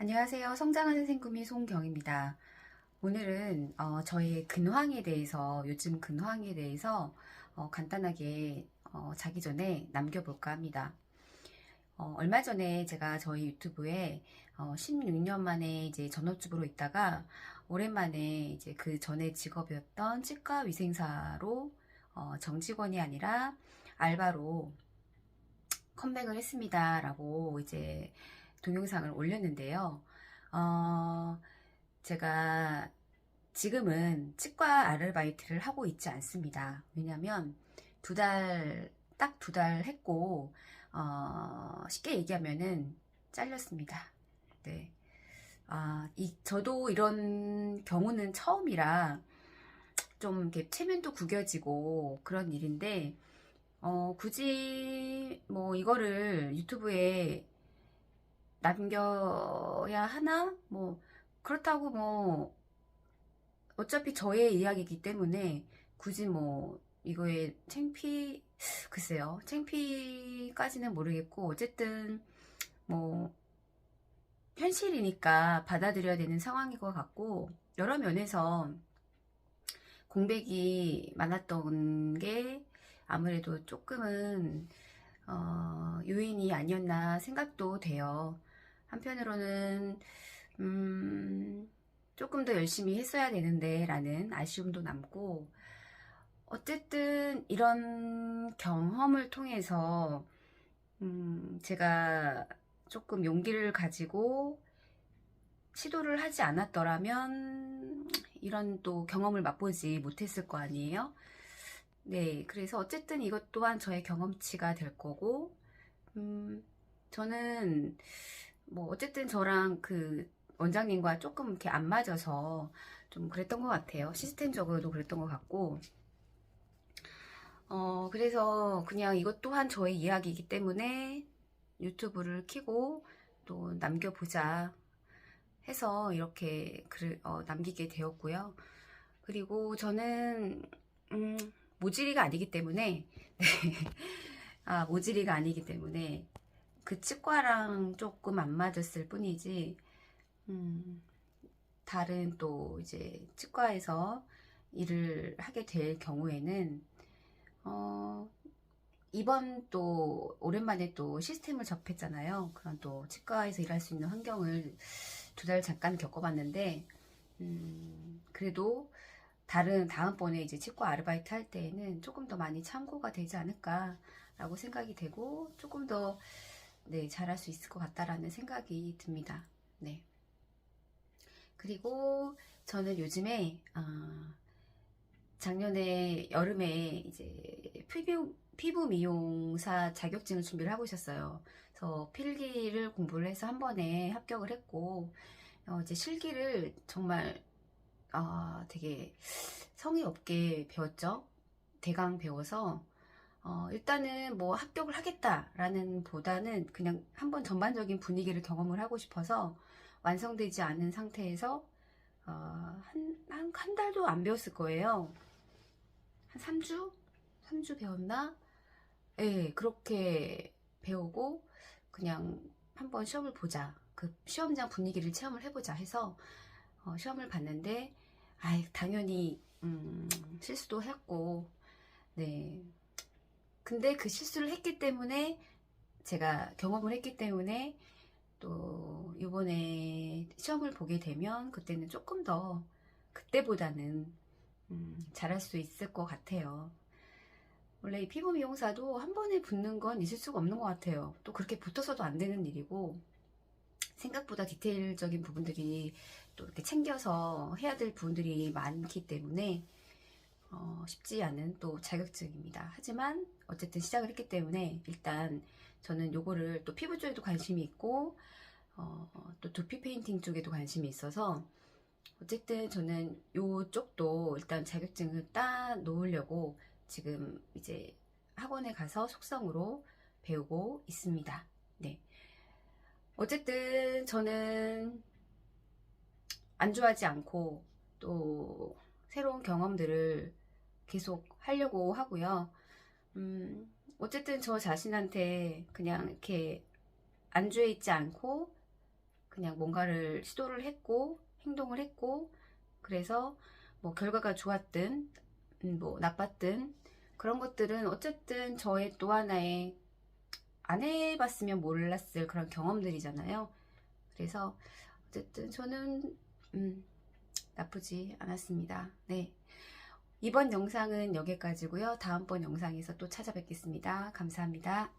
안녕하세요. 성장하는 생구미 송경입니다. 오늘은 어, 저의 근황에 대해서, 요즘 근황에 대해서 어, 간단하게 어, 자기 전에 남겨볼까 합니다. 어, 얼마 전에 제가 저희 유튜브에 어, 16년 만에 이제 전업주부로 있다가 오랜만에 이제 그 전에 직업이었던 치과 위생사로 어, 정직원이 아니라 알바로 컴백을 했습니다. 라고 이제 동영상을 올렸는데요. 어, 제가 지금은 치과 아르바이트를 하고 있지 않습니다. 왜냐면 두 달, 딱 두 달 했고, 어, 쉽게 얘기하면은 잘렸습니다. 네. 아, 이, 저도 이런 경우는 처음이라 좀 이렇게 체면도 구겨지고 그런 일인데, 어, 굳이 뭐 이거를 유튜브에 남겨야 하나? 뭐, 그렇다고 뭐, 어차피 저의 이야기이기 때문에 굳이 뭐, 이거에 창피, 글쎄요. 창피까지는 모르겠고, 어쨌든, 뭐, 현실이니까 받아들여야 되는 상황인 것 같고, 여러 면에서 공백이 많았던 게 아무래도 조금은, 어, 요인이 아니었나 생각도 돼요. 한편으로는, 음, 조금 더 열심히 했어야 되는데, 라는 아쉬움도 남고, 어쨌든 이런 경험을 통해서, 음, 제가 조금 용기를 가지고 시도를 하지 않았더라면, 이런 또 경험을 맛보지 못했을 거 아니에요? 네, 그래서 어쨌든 이것 또한 저의 경험치가 될 거고, 음, 저는 뭐 어쨌든 저랑 그 원장님과 조금 이렇게 안 맞아서 좀 그랬던 것 같아요. 시스템적으로도 그랬던 것 같고. 어, 그래서 그냥 이것 또한 저의 이야기이기 때문에 유튜브를 키고 또 남겨보자 해서 이렇게 글을 어, 남기게 되었고요. 그리고 저는, 음, 모질이가 아니기 때문에, 네. 아, 모질이가 아니기 때문에, 그 치과랑 조금 안 맞았을 뿐이지, 음, 다른 또 이제 치과에서 일을 하게 될 경우에는, 어, 이번 또 오랜만에 또 시스템을 접했잖아요. 그런 또 치과에서 일할 수 있는 환경을 두 달 잠깐 겪어봤는데, 음, 그래도 다른 다음번에 이제 치과 아르바이트 할 때에는 조금 더 많이 참고가 되지 않을까라고 생각이 되고 조금 더 네, 잘할 수 있을 것 같다라는 생각이 듭니다. 네. 그리고 저는 요즘에 어, 작년에 여름에 이제 피부 피부 미용사 자격증을 준비를 하고 있었어요. 그래서 필기를 공부를 해서 한 번에 합격을 했고 어, 이제 실기를 정말 아, 되게 성의 없게 배웠죠. 대강 배워서 어, 일단은 뭐 합격을 하겠다라는 보다는 그냥 한번 전반적인 분위기를 경험을 하고 싶어서 완성되지 않은 상태에서 어, 한, 한, 한 달도 안 배웠을 거예요. 한 3주? 3주 배웠나? 예, 네, 그렇게 배우고 그냥 한번 시험을 보자. 그 시험장 분위기를 체험을 해보자 해서 어, 시험을 봤는데, 아 당연히, 음, 실수도 했고, 네. 근데 그 실수를 했기 때문에, 제가 경험을 했기 때문에, 또, 이번에 시험을 보게 되면, 그때는 조금 더, 그때보다는, 음, 잘할 수 있을 것 같아요. 원래 이 피부 미용사도 한 번에 붙는 건 있을 수가 없는 것 같아요. 또 그렇게 붙어서도 안 되는 일이고, 생각보다 디테일적인 부분들이 또 이렇게 챙겨서 해야 될 부분들이 많기 때문에 어, 쉽지 않은 또 자격증입니다. 하지만 어쨌든 시작을 했기 때문에 일단 저는 요거를 또 피부 쪽에도 관심이 있고 어, 또 두피 페인팅 쪽에도 관심이 있어서 어쨌든 저는 요쪽도 일단 자격증을 따 놓으려고 지금 이제 학원에 가서 속성으로 배우고 있습니다. 네. 어쨌든 저는 안 좋아하지 않고 또 새로운 경험들을 계속 하려고 하고요. 음, 어쨌든 저 자신한테 그냥 이렇게 안주해 있지 않고 그냥 뭔가를 시도를 했고 행동을 했고 그래서 뭐 결과가 좋았든 음, 뭐 나빴든 그런 것들은 어쨌든 저의 또 하나의 안 해봤으면 몰랐을 그런 경험들이잖아요. 그래서 어쨌든 저는 음, 나쁘지 않았습니다. 네. 이번 영상은 여기까지고요. 다음번 영상에서 또 찾아뵙겠습니다. 감사합니다.